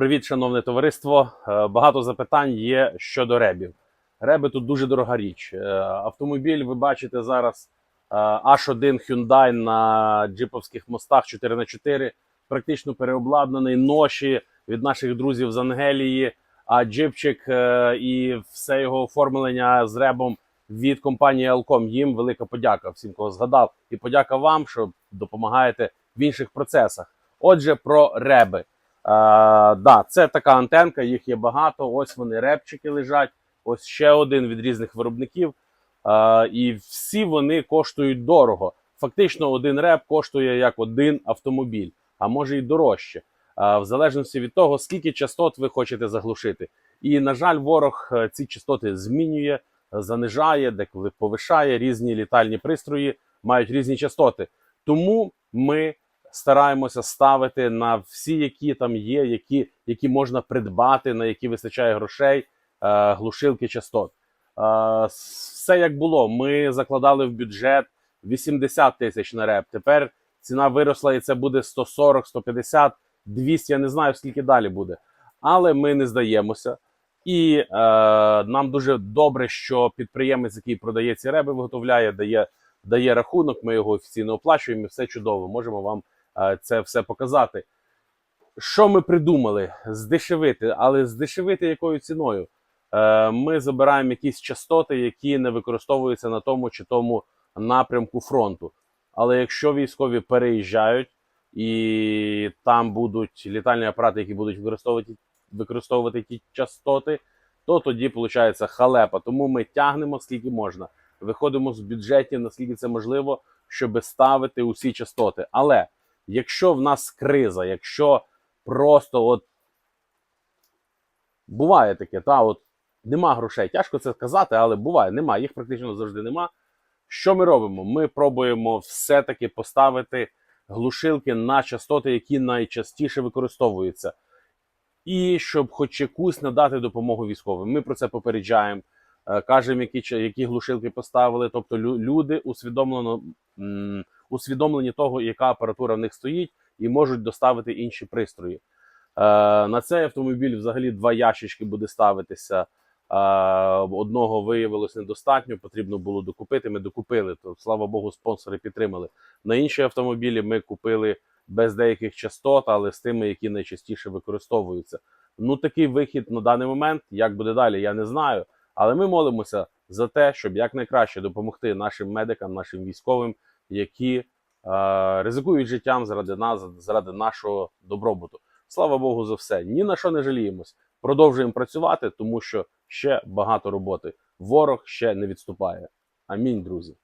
Привіт, шановне товариство. Е, Багато запитань є щодо ребів. Реби тут дуже дорога річ. Е, Автомобіль ви бачите зараз е, H1 Hyundai на джиповських мостах 4х4, практично переобладнаний ноші від наших друзів з Ангелії, а джипчик і все його оформлення з ребом від компанії Alcom. Їм велика подяка всім, кого згадав, і подяка вам, що допомагаєте в інших процесах. Отже, про реби. А, да, це така антенка, їх є багато. Ось вони репчики лежать. Ось ще один від різних виробників. А, і всі вони коштують дорого. Фактично, один реп коштує як один автомобіль, а може і дорожче. А, в залежності від того, скільки частот ви хочете заглушити. І, на жаль, ворог е, ці частоти змінює, занижає, деколи повишає. Різні літальні пристрої мають різні частоти. Тому ми стараємося ставити на всі, які там є, які, які можна придбати, на які вистачає грошей, е, глушилки частот. Е, все як було. Ми закладали в бюджет 80 тисяч на реп. Тепер ціна виросла, і це буде 140, 150, 200, Я не знаю, скільки далі буде. Але ми не здаємося. І е, нам дуже добре, що підприємець, який продає ці реби, виготовляє, дає, дає рахунок. Ми його офіційно оплачуємо. і Все чудово. Можемо вам це все показати. Що ми придумали? Здешевити, але здешевити якою ціною? Е, Ми забираємо якісь частоти, які не використовуються на тому чи тому напрямку фронту. Але якщо військові переїжджають і там будуть літальні апарати, які будуть використовувати, використовувати ті частоти, то тоді виходить халепа. Тому ми тягнемо скільки можна. Виходимо з бюджетів, наскільки це можливо, щоб ставити усі частоти. Але якщо в нас криза, якщо просто от буває таке, та от нема грошей. Тяжко це сказати, але буває, нема. Їх практично завжди нема. Що ми робимо? Ми пробуємо все-таки поставити глушилки на частоти, які найчастіше використовуються. І щоб хоч якусь надати допомогу військовим. Ми про це попереджаємо, е, кажемо, які, які глушилки поставили. Тобто люди усвідомлено усвідомлені того, яка апаратура в них стоїть, і можуть доставити інші пристрої. Е, на цей автомобіль взагалі два ящички буде ставитися. Е, одного виявилось недостатньо, потрібно було докупити. Ми докупили. То слава Богу, спонсори підтримали. На інші автомобілі ми купили без деяких частот, але з тими, які найчастіше використовуються. Ну такий вихід на даний момент. Як буде далі, я не знаю. Але ми молимося за те, щоб якнайкраще допомогти нашим медикам, нашим військовим, які е, ризикують життям заради нас, заради нашого добробуту. Слава Богу, за все. Ні на що не жаліємось. Продовжуємо працювати, тому що ще багато роботи. Ворог ще не відступає. Амінь, друзі.